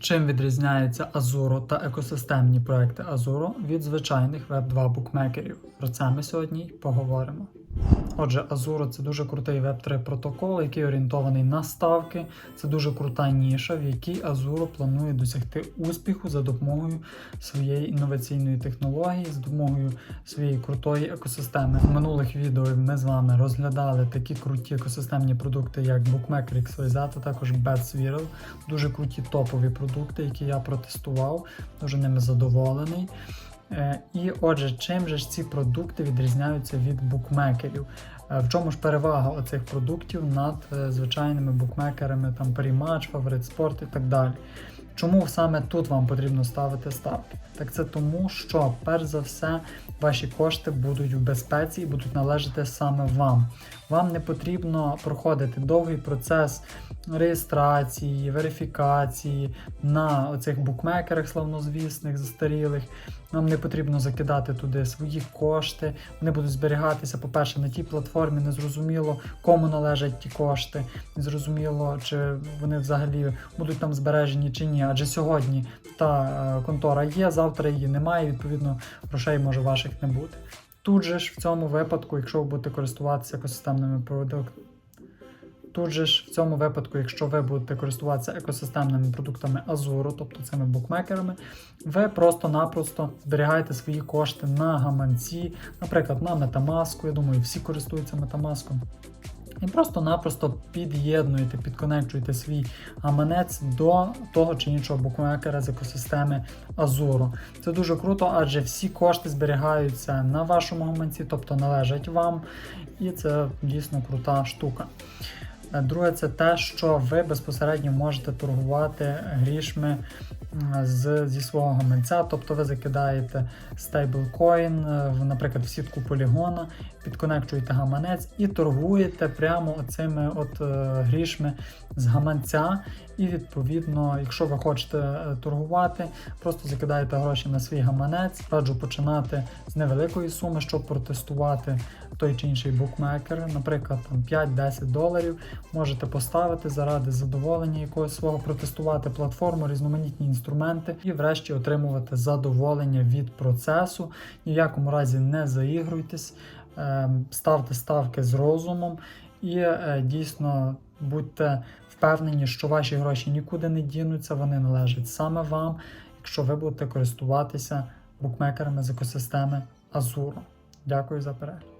Чим відрізняється Azuro та екосистемні проекти Azuro від звичайних Web2 букмекерів? Про це ми сьогодні поговоримо. Отже, Azuro це дуже крутий Web3 протокол, який орієнтований на ставки. Це дуже крута ніша, в якій Azuro планує досягти успіху за допомогою своєї інноваційної технології, за допомогою своєї крутої екосистеми. В минулих відео ми з вами розглядали такі круті екосистемні продукти, як Bookmaker XYZ, а також BetSwirl. Дуже круті топові продукти, які я протестував, дуже ними задоволений. Е, І отже, чим же ж ці продукти відрізняються від букмекерів? Е, В чому ж перевага оцих продуктів над е, звичайними букмекерами, там Parimatch, Favorite Sport і так далі? Чому саме тут вам потрібно ставити ставки? Так це тому, що перш за все ваші кошти будуть в безпеці і будуть належати саме вам. Вам не потрібно проходити довгий процес реєстрації, верифікації на оцих букмекерах славнозвісних, застарілих. Нам не потрібно закидати туди свої кошти. Вони будуть зберігатися, по-перше, на тій платформі. Незрозуміло, кому належать ті кошти. Незрозуміло, чи вони взагалі будуть там збережені чи ні. Адже сьогодні та е, контора є, завтра її немає. Відповідно, грошей може ваших не бути. Тут же ж в цьому випадку, якщо ви будете користуватися екосистемними продуктами. Тут же ж в цьому випадку, якщо ви будете користуватися екосистемними продуктами Azure, тобто цими букмекерами, ви просто-напросто зберігаєте свої кошти на гаманці, наприклад, на Metamask, я думаю, всі користуються Metamask. І просто-напросто під'єднуєте, підконекчуєте свій гаманець до того чи іншого букмекера з екосистеми Azure. Це дуже круто, адже всі кошти зберігаються на вашому гаманці, тобто належать вам, і це дійсно крута штука. Друге, це те, що ви безпосередньо можете торгувати грішми з, зі свого гаманця, тобто ви закидаєте стейблкоін, е, наприклад, в сітку полігона, підконекчуєте гаманець і торгуєте прямо оцими от е, грішми з гаманця. І відповідно, якщо ви хочете е, торгувати, просто закидаєте гроші на свій гаманець. Раджу починати з невеликої суми, щоб протестувати той чи інший букмекер, наприклад, там 5-10 доларів. Можете поставити заради задоволення якогось свого, протестувати платформу, різноманітні інструменти і, врешті, отримувати задоволення від процесу. Ні в якому разі не заігруйтесь, е, ставте ставки з розумом і е, дійсно будьте впевнені, що ваші гроші нікуди не дінуться, вони належать саме вам, якщо ви будете користуватися букмекерами з екосистеми Azure. Дякую за перегляд.